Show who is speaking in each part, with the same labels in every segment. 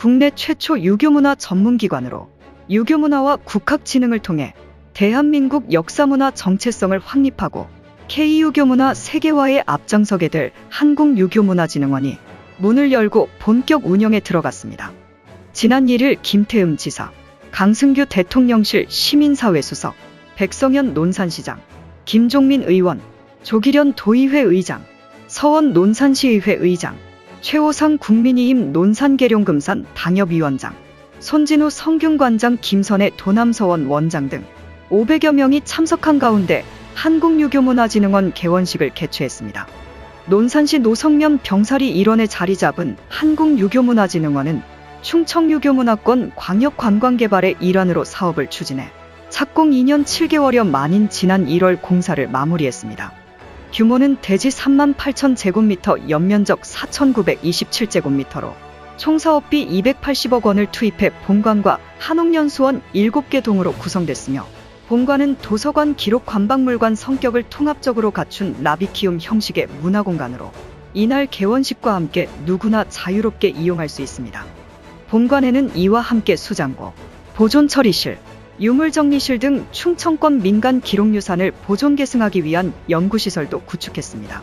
Speaker 1: 국내 최초 유교문화 전문기관으로 유교문화와 국학진흥을 통해 대한민국 역사문화 정체성을 확립하고 K유교문화 세계화에 앞장서게 될 한국유교문화진흥원이 문을 열고 본격 운영에 들어갔습니다. 지난 1일 김태흠 지사, 강승규 대통령실 시민사회 수석, 백성현 논산시장, 김종민 의원, 조기련 도의회 의장, 서원 논산시의회 의장, 최호상 국민의힘 논산계룡금산 당협위원장, 손진우 성균관장 김선혜 도남서원 원장 등 500여 명이 참석한 가운데 한국유교문화진흥원 개원식을 개최했습니다. 논산시 노성면 병사리 일원에 자리 잡은 한국유교문화진흥원은 충청유교문화권 광역관광개발의 일환으로 사업을 추진해 착공 2년 7개월여 만인 지난 1월 공사를 마무리했습니다. 규모는 대지 3만 8천 제곱미터, 연면적 4,927제곱미터로 총 사업비 280억 원을 투입해 본관과 한옥연수원 7개 동으로 구성됐으며 본관은 도서관 기록 관박물관 성격을 통합적으로 갖춘 라비키움 형식의 문화공간으로 이날 개원식과 함께 누구나 자유롭게 이용할 수 있습니다. 본관에는 이와 함께 수장고, 보존 처리실, 유물정리실 등 충청권 민간 기록유산을 보존 계승하기 위한 연구시설도 구축했습니다.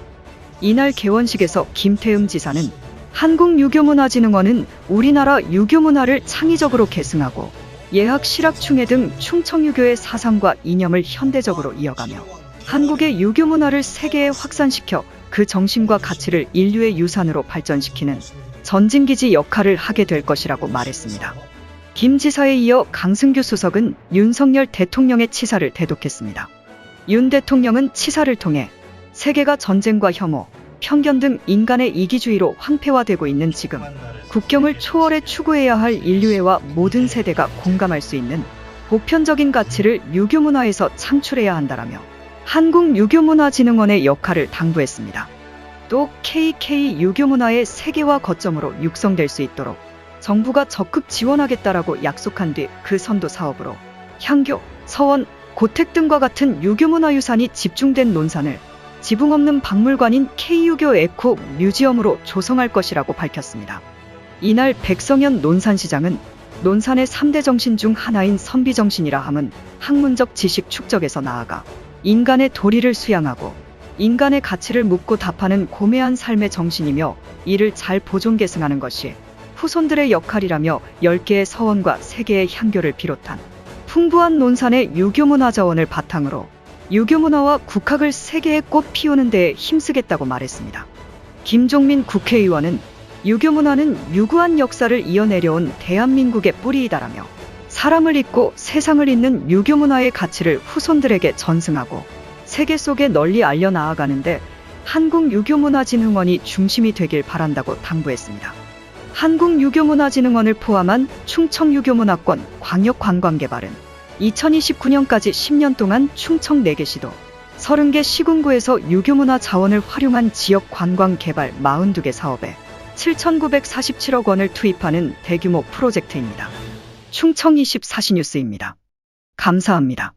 Speaker 1: 이날 개원식에서 김태흠 지사는 한국유교문화진흥원은 우리나라 유교문화를 창의적으로 계승하고 예학, 실학, 충해 등 충청유교의 사상과 이념을 현대적으로 이어가며 한국의 유교문화를 세계에 확산시켜 그 정신과 가치를 인류의 유산으로 발전시키는 전진기지 역할을 하게 될 것이라고 말했습니다. 김 지사에 이어 강승규 수석은 윤석열 대통령의 치사를 대독했습니다. 윤 대통령은 치사를 통해 세계가 전쟁과 혐오, 편견 등 인간의 이기주의로 황폐화되고 있는 지금 국경을 초월해 추구해야 할 인류애와 모든 세대가 공감할 수 있는 보편적인 가치를 유교 문화에서 창출해야 한다라며 한국 유교문화진흥원의 역할을 당부했습니다. 또 KK 유교문화의 세계화 거점으로 육성될 수 있도록 정부가 적극 지원하겠다라고 약속한 뒤 그 선도 사업으로 향교, 서원, 고택 등과 같은 유교문화 유산이 집중된 논산을 지붕 없는 박물관인 K유교 에코 뮤지엄으로 조성할 것이라고 밝혔습니다. 이날 백성현 논산시장은 논산의 3대 정신 중 하나인 선비정신이라 함은 학문적 지식 축적에서 나아가 인간의 도리를 수양하고 인간의 가치를 묻고 답하는 고매한 삶의 정신이며 이를 잘 보존 계승하는 것이 후손들의 역할이라며 10개의 서원과 3개의 향교를 비롯한 풍부한 논산의 유교문화 자원을 바탕으로 유교문화와 국학을 세계에 꽃 피우는 데에 힘쓰겠다고 말했습니다. 김종민 국회의원은 유교문화는 유구한 역사를 이어내려온 대한민국의 뿌리이다라며 사람을 잇고 세상을 잇는 유교문화의 가치를 후손들에게 전승하고 세계 속에 널리 알려 나아가는데 한국 유교문화진흥원이 중심이 되길 바란다고 당부했습니다. 한국유교문화진흥원을 포함한 충청유교문화권 광역관광개발은 2029년까지 10년 동안 충청 4개 시도 30개 시군구에서 유교문화 자원을 활용한 지역 관광 개발 42개 사업에 7,947억 원을 투입하는 대규모 프로젝트입니다. 충청 24시 뉴스입니다. 감사합니다.